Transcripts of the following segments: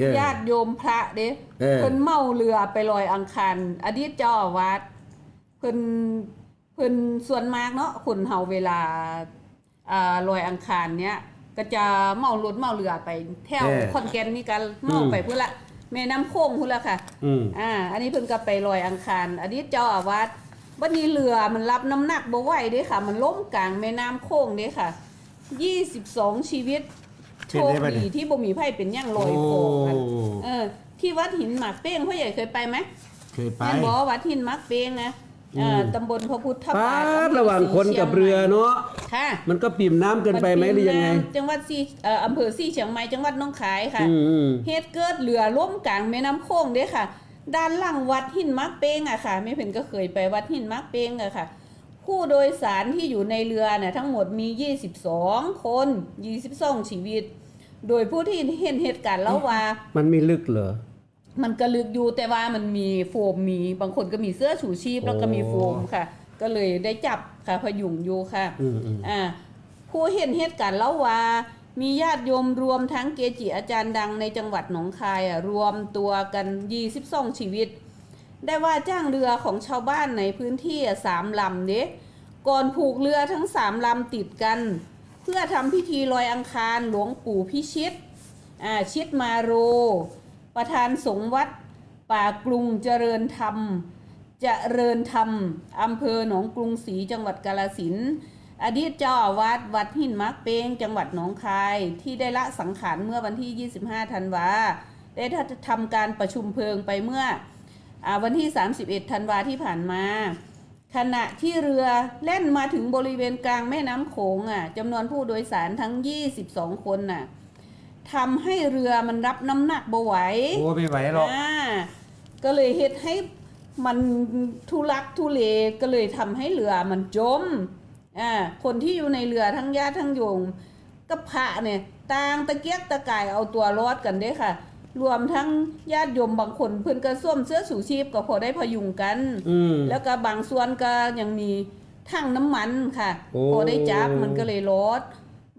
เออญาติโยมพระเด้เออ เพิ่นเมาเรือไปลอยอังคารอดีตเจ้าอาวาสเพิ่นเพิ่นส่วนมากเนาะคนเฮาเวลาอ่าลอยอังคารเนี้ยก็จะเมารถเมาเรือไปแถวเออขอนแก่นนี่กันเมาอืมไปพุ่นละแม่น้ำโค้งพุ่นละค่ะอืม อ่า อันนี้เพิ่นก็ไปลอยอังคารอดีตเจ้าอาวาสวันนี้เรือมันรับน้ำหนักบ่ไหวเด้ค่ะ มันล้มกลางแม่น้ำโค้งเด้ค่ะ 22 ชีวิต โชเป็นคได้ปะเนี่ดียที่บ่มีไผเป็นหยังลอยโคงกันโอ้เออ ที่วัดหินหมากเป้งพ่อใหญ่เคยไปไหมเคยไปแม่นบ่วัดหินหมากเป้งนะเอ่ออมตำบลพระพุทธป้าบาทบอำเภอระหว่างคนกับเรือเนาะค่ะ มันก็ปิ่มน้ำเกินไปไหมหรือยังไงมันเป็นจังหวัดซี่เอ่ออำเภอซี่เชียงใหม่จังหวัดหน้องคายค่ะอืมอืมเหตุเกิดเรือล่มกลางแม่น้ำโขงเด้ค่ะ ด้านหลังวัดหินมักเป้งอะค่ะแม่เพ็ญก็เคยไปวัดหินมักเป้งอะค่ะ ผู้โดยสารที่อยู่ในเรือเนี่ยทั้งหมดมี 22 คน22ชีวิต โดยผู้ที่เห็นเหตุการณ์เล่าว่า มันไม่ลึกเหรอ มันกระลึกอยู่แต่ว่ามันมีโฟมมี บางคนก็มีเสื้อชูชีพแล้วก็มีโฟมค่ะ ก็เลยได้จับค่ะพยุงอยู่ค่ะอืมอืมอ่าผู้เห็นเหตุการณ์เล่าว่ามีญาติโยมรวมทั้งเกจิอาจารย์ดังในจังหวัดหนองคายอะรวมตัวกัน 22 ชีวิต ได้ว่าจ้างเรือของชาวบ้านในพื้นที่สามลำเด้ก่อนผูกเรือทั้งสามลำติดกัน เพื่อทำพิธีลอยอังคารหลวงปู่พิชิตอ่าชิดมาโร ประธานสงฆ์วัดป่ากรุงเจริญธรรมเจริญธรรมอำเภอหนองกรุงศรีจังหวัดกาลสินอดีตเจ้าอาวาสวัดหินมักเปงจังหวัดหนองคาย ที่ได้ละสังขารเมื่อวันที่ 25 ธันวา ได้ทำการประชุมเพลิงไปเมื่อ วันที่ 31 ธันวาที่ผ่านมา ขณะที่เรือแล่นมาถึงบริเวณกลางแม่น้ำโขงอะจำนวนผู้โดยสารทั้ง 22 คนน่ะทำให้เรือมันรับน้ำหนักบ่ไหวโอ้ไม่ไหวหรอกอ่าก็เลยเฮ็ดให้มันทุลักทุเลก็เลยทำให้เรือมันจมอ่าคนที่อยู่ในเรือทั้งญาติทั้งโยมกับพระเนี่ยต่างตะเกียกตะกายเอาตัวรอดกันเด้ค่ะ รวมทั้งญาติโยมบางคนเพิ่นก็สวมเสื้อสูชีพก็พอได้พยุงกัน อืม แล้วก็บางส่วนก็ยังมีถังน้ำมันค่ะ โอ้ พอได้จับมันก็เลยลด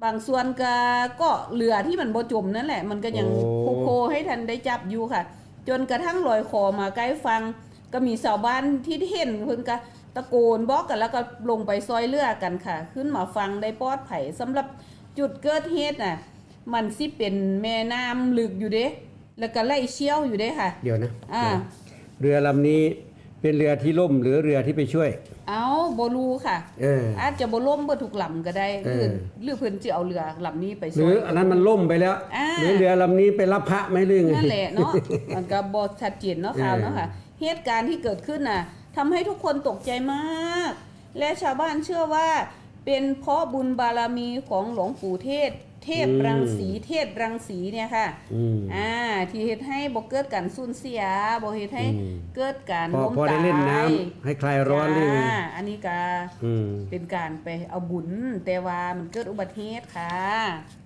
บางส่วนก็ก็เรือที่มันบ่จมนั่นแหละ มันก็ยังโอ้โคโคให้ทันได้จับอยู่ค่ะ จนกระทั่งลอยคอมาใกล้ฟัง ก็มีชาวบ้านที่เห็นเพิ่นก็ตะโกนบอกกันแล้วก็ลงไปซอยเรือกันค่ะ ขึ้นมาฟังได้ปลอดภัยสำหรับจุดเกิดเหตุน่ะ มันสิเป็นแม่น้ำลึกอยู่เด้ แล้วก็ไล่เชี่ยวอยู่เด้ค่ะ เดี๋ยวนะอ่า เรือลำนี้เป็นเรือที่ล่มหรือเรือที่ไปช่วย เอาบ่รู้ค่ะ เออ อาจจะบ่ล่มเบ่ทุกลำก็ได้เอหรืออ หรือเพิ่นสิเอาเรือลำนี้ไปหรืออันนั้นมันล่มไปแล้วอ่า หรือเรือลำนี้ไปรับพระไหมหรือไง นั่นแหละเนาะ มันก็บ่ชัดเจนเนาะข่าวเนาะค่ะ เหตุการณ์ที่เกิดขึ้นน่ะทำให้ทุกคนตกใจมาก และชาวบ้านเชื่อว่า เป็นเพราะบุญบารมีของหลวงปู่เทศ เทพรังสีเทศรังสีเนี่ยค่ะอืมอ่า ที่เฮ็ดให้บ่เกิดการสูญเสียบ่เฮ็ดให้อืมเกิดการพอล้มพอได้ตายเล่นน้ำให้คลายร้อนหรือไงจ้าอันนี้ก็อืมเป็นการไปเอาบุญแต่ว่ามันเกิดอุบัติเหตุค่ะ